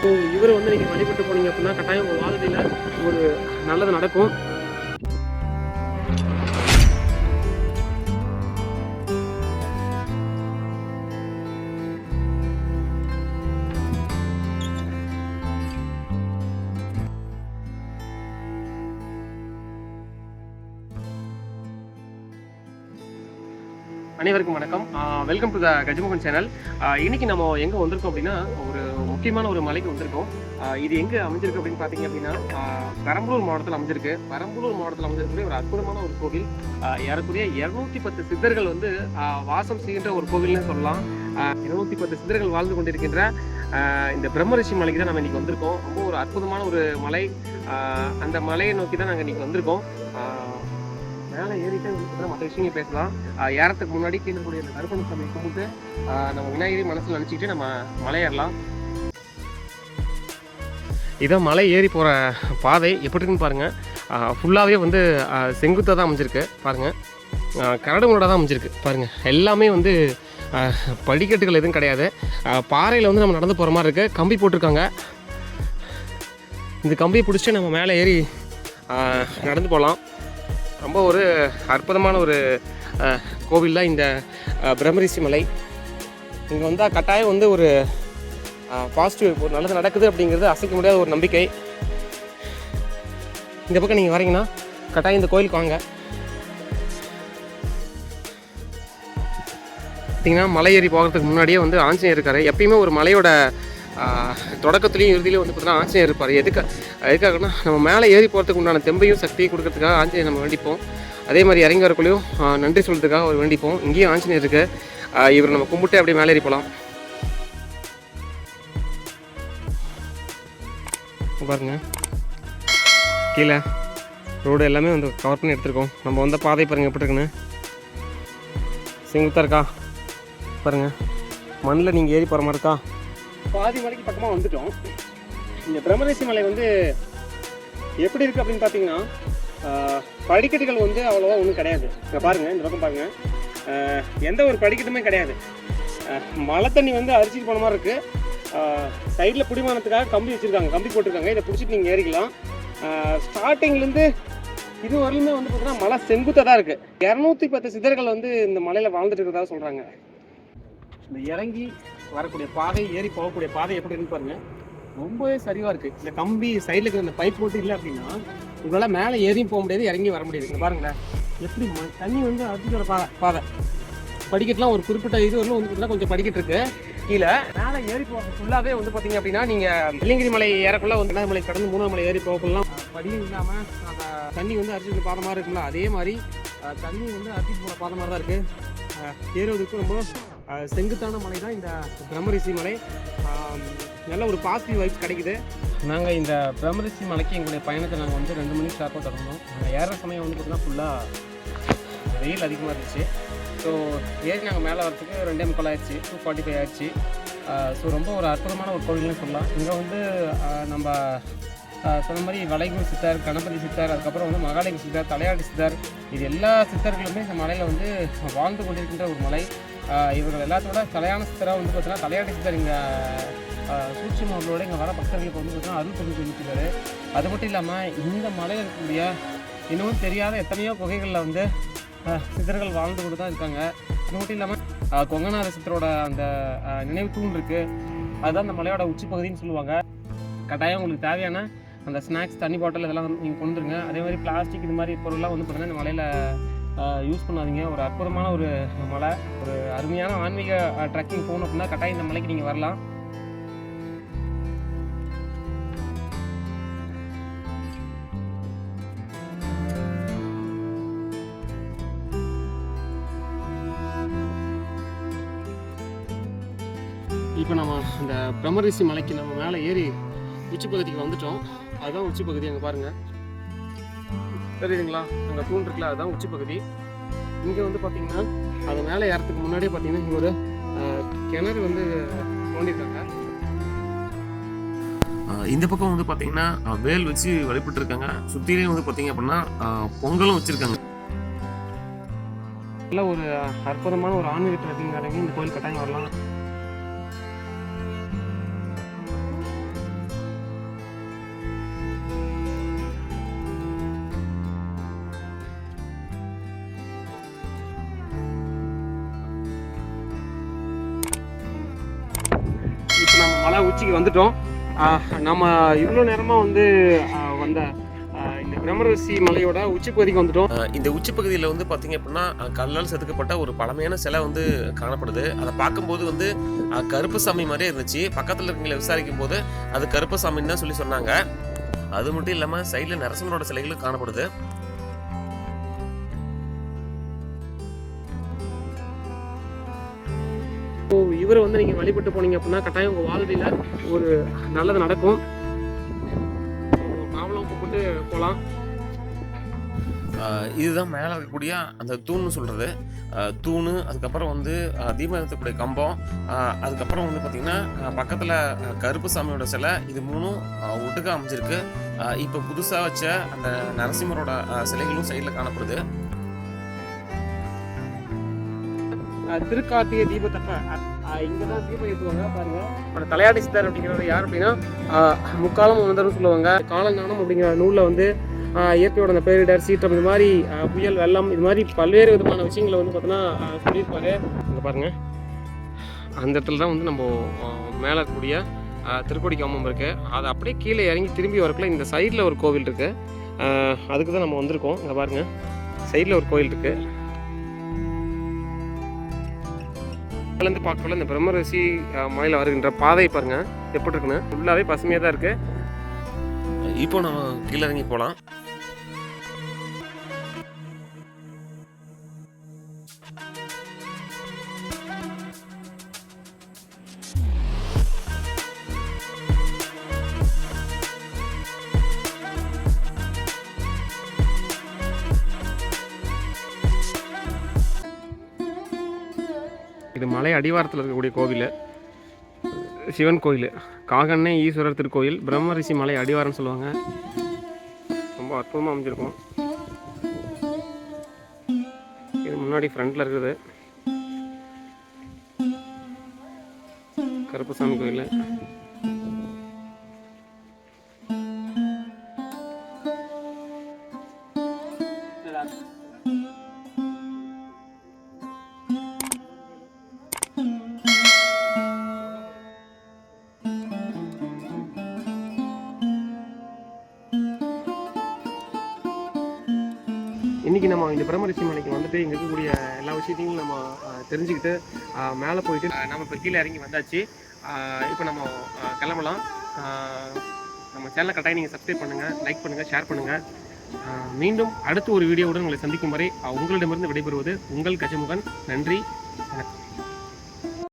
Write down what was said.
So இவரை வந்து நீங்கள் வழிபட்டு போனீங்க அப்படின்னா கட்டாயம் உங்கள் வாழ்க்கையில் ஒரு நல்லது நடக்கும். அனைவருக்கும் வணக்கம். Welcome to the Gajamohan channel இன்னைக்கு நம்ம எங்கே வந்திருக்கோம் அப்படின்னா ஒரு முக்கியமான ஒரு மலைக்கு வந்திருக்கோம். இது எங்கே அமைஞ்சிருக்கு அப்படின்னு பார்த்தீங்க அப்படின்னா பெரம்பலூர் மாவட்டத்தில் அமைஞ்சிருக்கு. பெரம்பலூர் மாவட்டத்தில் அமைஞ்சிருக்கக்கூடிய ஒரு அற்புதமான ஒரு கோவில். ஆஹ் ஏறக்குறைய இருநூத்தி பத்து சித்தர்கள் வந்து வாசம் செய்கின்ற ஒரு கோவில்னு சொல்லலாம். இருநூத்தி பத்து சித்தர்கள் வாழ்ந்து கொண்டிருக்கின்ற இந்த பிரம்மரிஷி மலைக்கு தான் நம்ம இன்னைக்கு வந்திருக்கோம். ரொம்ப ஒரு அற்புதமான ஒரு மலை. அந்த மலையை நோக்கி தான் நாங்கள் இன்னைக்கு வந்திருக்கோம். மேலே ஏறிட்டு மற்ற விஷயங்கள் பேசலாம். ஏறத்துக்கு முன்னாடி கீழே கூடிய கருப்பண சாமியை கும்பிட்டு நம்ம விநாயகரி மனசில் நினச்சிக்கிட்டு நம்ம மலையேறலாம். இதான் மலை ஏறி போகிற பாதை. எப்படி இருக்குன்னு பாருங்கள் ஃபுல்லாகவே வந்து செங்குத்தாக தான் அமைஞ்சிருக்கு. பாருங்கள் கரடு முரடாக தான் அமைஞ்சிருக்கு. பாருங்கள் எல்லாமே வந்து படிக்கட்டுகள் எதுவும் கிடையாது. பாறையில் வந்து நம்ம நடந்து போகிற மாதிரி இருக்குது கம்பி போட்டிருக்காங்க. இந்த கம்பியை பிடிச்சிட்டு நம்ம மேலே ஏறி நடந்து போகலாம். ரொம்ப ஒரு அற்புதமான ஒரு அஹ், கோவில் தான் இந்த அஹ், பிரம்மரிஷி மலை. இங்கே வந்தால் கட்டாயம் வந்து ஒரு பாசிட்டிவ் ஒரு நல்லது நடக்குது அப்படிங்கிறது அசைக்க முடியாத ஒரு நம்பிக்கை. இந்த பக்கம் நீங்கள் வரீங்கன்னா கட்டாயம் இந்த கோயிலுக்கு வாங்க. பார்த்தீங்கன்னா மலை ஏறி போகிறதுக்கு முன்னாடியே வந்து ஆஞ்சநேயர் இருக்காரு. எப்பயுமே ஒரு மலையோட தொடக்கத்துலேயும் இறுதியிலையும் வந்து பார்த்தீங்கன்னா ஆஞ்சநேயர் இருப்பார். எதுக்கு எதுக்காகனா நம்ம மேலே ஏறி போகிறதுக்கு உண்டான தெம்பையும் சக்தியும் கொடுக்கறதுக்காக ஆஞ்சநேயர் நம்ம வேண்டிப்போம். அதே மாதிரி இறங்கி வரக்குள்ளேயும் நன்றி சொல்கிறதுக்காக அவர் வேண்டிப்போம். இங்கேயும் ஆஞ்சநேயர் இருக்கு. இவர் நம்ம கும்பிட்டு அப்படியே மேலே ஏறி போகலாம் பாருங்க. கீழே ரோடு எல்லாமே வந்து கவர் பண்ணி எடுத்திருக்கோம். நம்ம வந்த பாதை பாருங்கள் எப்படி இருக்குன்னு. செங்குத்தா இருக்கா? பாருங்கள் மண்ணில் நீங்கள் ஏறி போகிற மாதிரி இருக்கா? பாதி மலைக்கு பக்கமாக வந்துட்டோம். இந்த பிரம்மதேசி மலை வந்து எப்படி இருக்குது அப்படின்னு பார்த்தீங்கன்னா படிக்கட்டுகள் வந்து அவ்வளோவா ஒன்றும் கிடையாது. இங்கே பாருங்கள் இந்த பக்கம் பாருங்கள் எந்த ஒரு படிக்கட்டுமே கிடையாது. மழை தண்ணி வந்து அரிச்சிட்டு போன மாதிரி இருக்குது சைடில் பிடிமானத்துக்காக கம்பி வச்சுருக்காங்க கம்பி போட்டிருக்காங்க. இதை பிடிச்சிட்டு நீங்கள் ஏறிக்கலாம். ஸ்டார்டிங்லேருந்து இது வரலுமே வந்து பார்த்தீங்கன்னா மலை செங்குத்தாக தான் இருக்குது இரநூத்தி பத்து சிதர்கள் வந்து இந்த மலையில் வாழ்ந்துட்டு இருக்கிறதா சொல்கிறாங்க இந்த இறங்கி வரக்கூடிய பாதை ஏறி போகக்கூடிய பாதை எப்படி இருக்கு பாருங்க. ரொம்பவே சரிவா இருக்கு. இந்த கம்பி சைடில் இருக்கிற இந்த பைப் போட்டு இல்லை அப்படின்னா உங்களால் மேலே ஏறியும் போக முடியாது இறங்கி வர முடியாது. பாருங்களேன். எப்படி ம- தண்ணி வந்து அடிக்கிற பாதை பாதை. படிக்கட்டுலாம் ஒரு குறிப்பிட்ட இது வரலும் வந்து கொஞ்சம் படிக்கட்டு இருக்கு. கீழே மேலே ஏறி போக ஃபுல்லாகவே வந்து பார்த்தீங்க அப்படின்னா நீங்கள் வெள்ளிங்கிரி மலை ஏறக்குள்ள வந்து மலை கடந்து மூணாமலை மலை ஏறி போகலாம் படியும் இல்லாமல் அந்த தண்ணி வந்து அரிச்சு பாதை மாதிரி இருக்கும்ல. அதே மாதிரி தண்ணி வந்து அரிச்சு போகிற பாதை மாதிரி தான் இருக்குது ஏறுவதுக்கு ரொம்ப செங்குத்தான மலை தான் இந்த பிரம்மரிசி மலை. நல்ல ஒரு பாசிட்டிவ் வைப்ஸ் கிடைக்குது. நாங்கள் இந்த பிரம்மரிசி மலைக்கு எங்களுடைய பயணத்தை நாங்கள் வந்து ரெண்டு மணிக்கு ஷார்ப்பாக தொடங்கணும் நாங்கள் ஏறுற சமயம் வந்து பார்த்தீங்கன்னா ஃபுல்லாக வெயில் அதிகமாக இருந்துச்சு. ஸோ ஏறி நாங்கள் மேலே வரத்துக்கு ரெண்டே முக்கால் ஆயிடுச்சு. டூ ஃபார்ட்டி ஃபைவ் ஆயிடுச்சு ஸோ ரொம்ப ஒரு அற்புதமான ஒரு கோவில்னு சொல்லலாம். இங்கே வந்து நம்ம சொன்ன மாதிரி வளைகுரு சித்தர் கணபதி சித்தர் அதுக்கப்புறம் வந்து மகாலிங்க சித்தார் தலையாடி சித்தர். இது எல்லா சித்தர்களுமே இந்த மலையில் வந்து வாழ்ந்து கொண்டிருக்கின்ற ஒரு மலை. இவர்கள் எல்லாத்தோட தலையான சித்தராக வந்து பார்த்தீங்கன்னா தலையாட்டி சித்தர் இங்கே சூட்சம் அவர்களோட இங்கே வர பக்தர்களுக்கு வந்து பார்த்தீங்கன்னா அருள் புரிஞ்சு கொடுத்துருக்காரு அது மட்டும் இல்லாமல் இந்த மலையில் இருக்கக்கூடிய இன்னமும் தெரியாத எத்தனையோ குகைகளில் வந்து சித்தர்கள் வாழ்ந்து கொண்டு தான் இருக்காங்க. அது மட்டும் இல்லாமல் கொங்கநாத சித்தரோட அந்த நினைவு தூண் இருக்குது அதுதான் அந்த மலையோட உச்சி பகுதின்னு சொல்லுவாங்க. கட்டாயம் உங்களுக்கு தேவையான அந்த ஸ்நாக்ஸ் தண்ணி பாட்டில் இதெல்லாம் வந்து நீங்கள் கொண்டுருங்க அதே மாதிரி பிளாஸ்டிக் இது மாதிரி பொருள்லாம் வந்து பார்த்தீங்கன்னா இந்த மலையில் யூஸ் பண்ணாதீங்க. ஒரு அற்புதமான ஒரு மலை ஒரு அருமையான ஆன்மீக ட்ரெக்கிங் போகணும் அப்படின்னா கட்டாயம் இந்த மலைக்கு நீங்கள் வரலாம். இப்போ நம்ம இந்த பிரம்மரிஷி மலைக்கு நம்ம மேலே ஏறி உச்சி பகுதிக்கு வந்துட்டோம். அதுதான் உச்சி பகுதி அங்கே பாருங்கள் தெரியுதுங்களா? அங்கே தூண் இருக்குல்ல அதுதான் உச்சி பகுதி. இங்கே வந்து பார்த்தீங்கன்னா அது மேலே ஏறத்துக்கு முன்னாடியே பார்த்தீங்கன்னா இங்கே ஒரு கிணறு வந்து தோண்டியிருக்காங்க இந்த பக்கம் வந்து பார்த்தீங்கன்னா வேல் வச்சு வழிபட்டு இருக்காங்க சுத்திலையும் வந்து பார்த்தீங்க அப்படின்னா பொங்கலும் வச்சிருக்காங்க. நல்ல ஒரு அற்புதமான ஒரு ஆன்மீக ட்ரெக்கிங் இந்த கோயில் கட்டாயம் வரலாம். அதான் உச்சிக்கு வந்துட்டோம். நம்ம இவ்வளோ நேரமாக வந்து வந்த இந்த பிரம்மரசி மலையோட உச்சிப்பகுதிக்கு வந்துட்டோம். இந்த உச்சி பகுதியில் வந்து பார்த்தீங்க அப்படின்னா கல்லால் செதுக்கப்பட்ட ஒரு பழமையான சிலை வந்து காணப்படுது. அதை பார்க்கும்போது வந்து கருப்பு கருப்பசாமி மாதிரியே இருந்துச்சு. பக்கத்தில் இருக்கவங்களை விசாரிக்கும் போது அது கருப்பசாமின்னு தான் சொல்லி சொன்னாங்க. அது மட்டும் இல்லாமல் சைடில் நரசிம்மரோட சிலைகளும் காணப்படுது. இவரை வந்து நீங்கள் வழிபட்டு போனீங்க அப்படின்னா கட்டாயம் உங்கள் வாழ்வில் ஒரு நல்லது நடக்கும். நாவலும் கூப்பிட்டு போகலாம் இதுதான் மேலே இருக்கக்கூடிய அந்த தூண்னு சொல்கிறது தூணு அதுக்கப்புறம் வந்து தீபம் ஏற்றக்கூடிய கம்பம் அதுக்கப்புறம் வந்து பார்த்திங்கன்னா பக்கத்தில் கருப்புசாமியோட சிலை இது மூணும் ஒட்டுக்காக அமைஞ்சிருக்கு. இப்போ புதுசாக வச்ச அந்த நரசிம்மரோட சிலைகளும் சைடில் காணப்படுது. திருக்கார்த்திகை தீபத்தப்ப இங்கே தான் தீபம் ஏற்றுவாங்க பாருங்க. அப்புறம் தலையாடி சித்தர் அப்படிங்கிறவர் யார் அப்படின்னா முக்காலம் வந்தர்னு சொல்லுவாங்க. காலஞானம் அப்படிங்கிற நூலில் வந்து இயற்கையோட அந்த பேரிடர் சீற்றம் இது மாதிரி புயல் வெள்ளம் இது மாதிரி பல்வேறு விதமான விஷயங்களை வந்து பார்த்தோன்னா சொல்லியிருப்பாரு. இங்கே பாருங்க. அந்த இடத்துல தான் வந்து நம்ம மேலே இருக்கக்கூடிய திருக்கோடி காமம் இருக்குது அது அப்படியே கீழே இறங்கி திரும்பி வரக்குள்ள இந்த சைடில் ஒரு கோவில் இருக்குது அதுக்கு தான் நம்ம வந்திருக்கோம். இங்கே பாருங்கள் சைடில் ஒரு கோவில் இருக்குது இருந்து பார்க்கல இந்த பிரம்மரசி அஹ், வருகின்ற பாதை பாருங்க எப்படி இருக்குன்னு. ஃபுல்லாகவே பசுமையாக தான் இருக்கு. இப்போ நம்ம கீழே இறங்கி போகலாம் இது மலை அடிவாரத்தில் இருக்கக்கூடிய கோவில். சிவன் கோயில். காகண்ணே ஈஸ்வரர் திருக்கோயில் பிரம்மரிஷி மலை அடிவாரம்னு சொல்லுவாங்க. ரொம்ப அற்புதமாக அமைஞ்சிருக்கும். இது முன்னாடி ஃப்ரண்ட்டில் இருக்குது. கருப்பசாமி கோயில். இன்றைக்கி நம்ம இந்த பிரம்மரிஷி மலைக்கு வந்துட்டு இங்கே இருக்கக்கூடிய எல்லா விஷயத்தையும் நம்ம தெரிஞ்சுக்கிட்டு மேலே போயிட்டு நம்ம இப்போ கீழே இறங்கி வந்தாச்சு. இப்போ நம்ம கிளம்பலாம். நம்ம சேனலை கட்டாயம் நீங்கள் சப்ஸ்கிரைப் பண்ணுங்கள் லைக் பண்ணுங்கள் ஷேர் பண்ணுங்கள் மீண்டும் அடுத்த ஒரு வீடியோவுடன் உங்களை சந்திக்கும் வரை உங்களிடமிருந்து விடைபெறுவது உங்கள் கஜமுகன். நன்றி வணக்கம்.